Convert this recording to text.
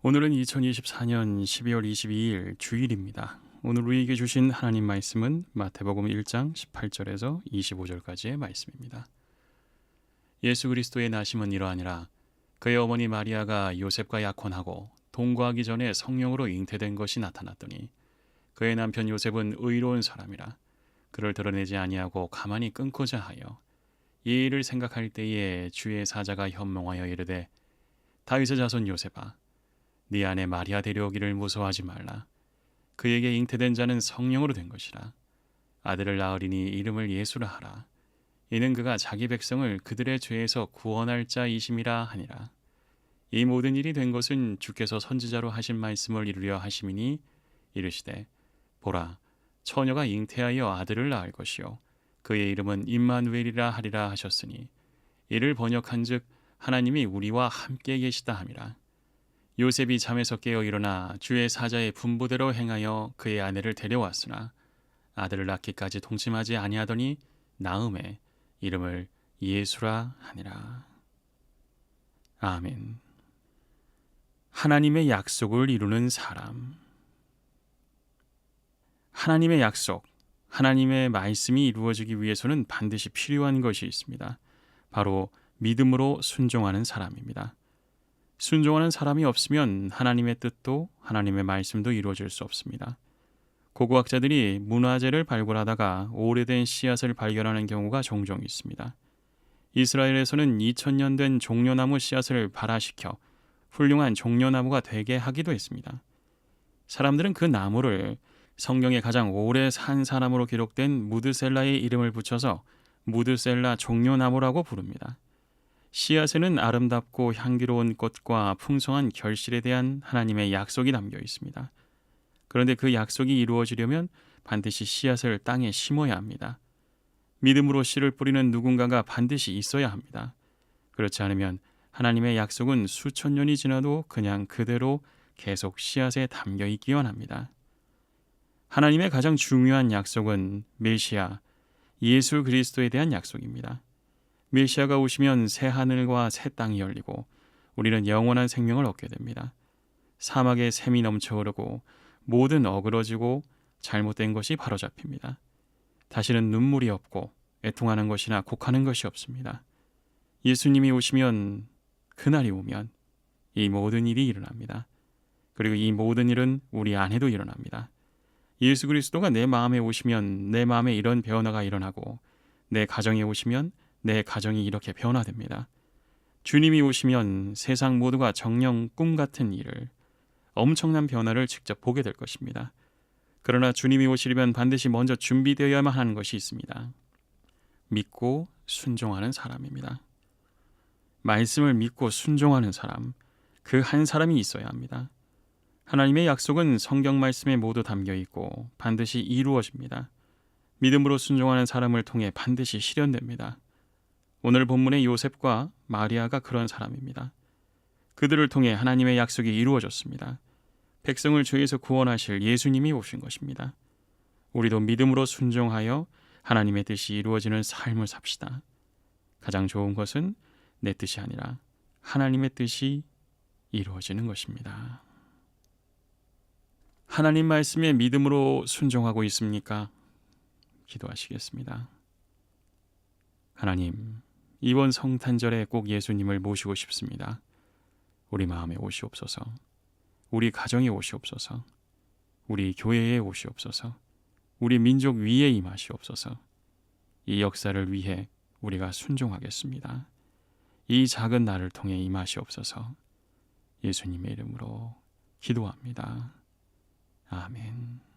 오늘은 2024년 12월 22일 주일입니다. 오늘 우리에게 주신 하나님 말씀은 마태복음 1장 18절에서 25절까지의 말씀입니다. 예수 그리스도의 나심은 이러하니라 그의 어머니 마리아가 요셉과 약혼하고 동거하기 전에 성령으로 잉태된 것이 나타났더니 그의 남편 요셉은 의로운 사람이라 그를 드러내지 아니하고 가만히 끊고자 하여 이 일을 생각할 때에 주의 사자가 현몽하여 이르되 다윗의 자손 요셉아 네 아내 마리아 데려오기를 무서워하지 말라. 그에게 잉태된 자는 성령으로 된 것이라. 아들을 낳으리니 이름을 예수라 하라. 이는 그가 자기 백성을 그들의 죄에서 구원할 자이심이라 하니라. 이 모든 일이 된 것은 주께서 선지자로 하신 말씀을 이루려 하심이니 이르시되 보라 처녀가 잉태하여 아들을 낳을 것이요. 그의 이름은 임마누엘이라 하리라 하셨으니 이를 번역한즉 하나님이 우리와 함께 계시다 함이라 요셉이 잠에서 깨어 일어나 주의 사자의 분부대로 행하여 그의 아내를 데려왔으나 아들을 낳기까지 동침하지 아니하더니 나음에 이름을 예수라 하니라. 아멘. 하나님의 약속을 이루는 사람. 하나님의 약속, 하나님의 말씀이 이루어지기 위해서는 반드시 필요한 것이 있습니다. 바로 믿음으로 순종하는 사람입니다. 순종하는 사람이 없으면 하나님의 뜻도 하나님의 말씀도 이루어질 수 없습니다. 고고학자들이 문화재를 발굴하다가 오래된 씨앗을 발견하는 경우가 종종 있습니다. 이스라엘에서는 2000년 된 종려나무 씨앗을 발화시켜 훌륭한 종려나무가 되게 하기도 했습니다. 사람들은 그 나무를 성경에 가장 오래 산 사람으로 기록된 무드셀라의 이름을 붙여서 무드셀라 종려나무라고 부릅니다. 씨앗에는 아름답고 향기로운 꽃과 풍성한 결실에 대한 하나님의 약속이 담겨 있습니다. 그런데 그 약속이 이루어지려면 반드시 씨앗을 땅에 심어야 합니다. 믿음으로 씨를 뿌리는 누군가가 반드시 있어야 합니다. 그렇지 않으면 하나님의 약속은 수천 년이 지나도 그냥 그대로 계속 씨앗에 담겨 있기만 합니다. 하나님의 가장 중요한 약속은 메시아, 예수 그리스도에 대한 약속입니다. 메시아가 오시면 새 하늘과 새 땅이 열리고 우리는 영원한 생명을 얻게 됩니다. 사막에 샘이 넘쳐 흐르고 모든 어그러지고 잘못된 것이 바로잡힙니다. 다시는 눈물이 없고 애통하는 것이나 곡하는 것이 없습니다. 예수님이 오시면 그날이 오면 이 모든 일이 일어납니다. 그리고 이 모든 일은 우리 안에도 일어납니다. 예수 그리스도가 내 마음에 오시면 내 마음에 이런 변화가 일어나고 내 가정에 오시면 내 가정이 이렇게 변화됩니다. 주님이 오시면 세상 모두가 정령 꿈 같은 일을 엄청난 변화를 직접 보게 될 것입니다. 그러나 주님이 오시려면 반드시 먼저 준비되어야만 하는 것이 있습니다. 믿고 순종하는 사람입니다. 말씀을 믿고 순종하는 사람, 그 한 사람이 있어야 합니다. 하나님의 약속은 성경 말씀에 모두 담겨 있고 반드시 이루어집니다. 믿음으로 순종하는 사람을 통해 반드시 실현됩니다. 오늘 본문의 요셉과 마리아가 그런 사람입니다. 그들을 통해 하나님의 약속이 이루어졌습니다. 백성을 죄에서 구원하실 예수님이 오신 것입니다. 우리도 믿음으로 순종하여 하나님의 뜻이 이루어지는 삶을 삽시다. 가장 좋은 것은 내 뜻이 아니라 하나님의 뜻이 이루어지는 것입니다. 하나님 말씀에 믿음으로 순종하고 있습니까? 기도하시겠습니다. 하나님, 이번 성탄절에 꼭 예수님을 모시고 싶습니다. 우리 마음에 오시옵소서. 우리 가정에 오시옵소서. 우리 교회에 오시옵소서. 우리 민족 위에 임하시옵소서. 이 역사를 위해 우리가 순종하겠습니다. 이 작은 나를 통해 임하시옵소서. 예수님의 이름으로 기도합니다. 아멘.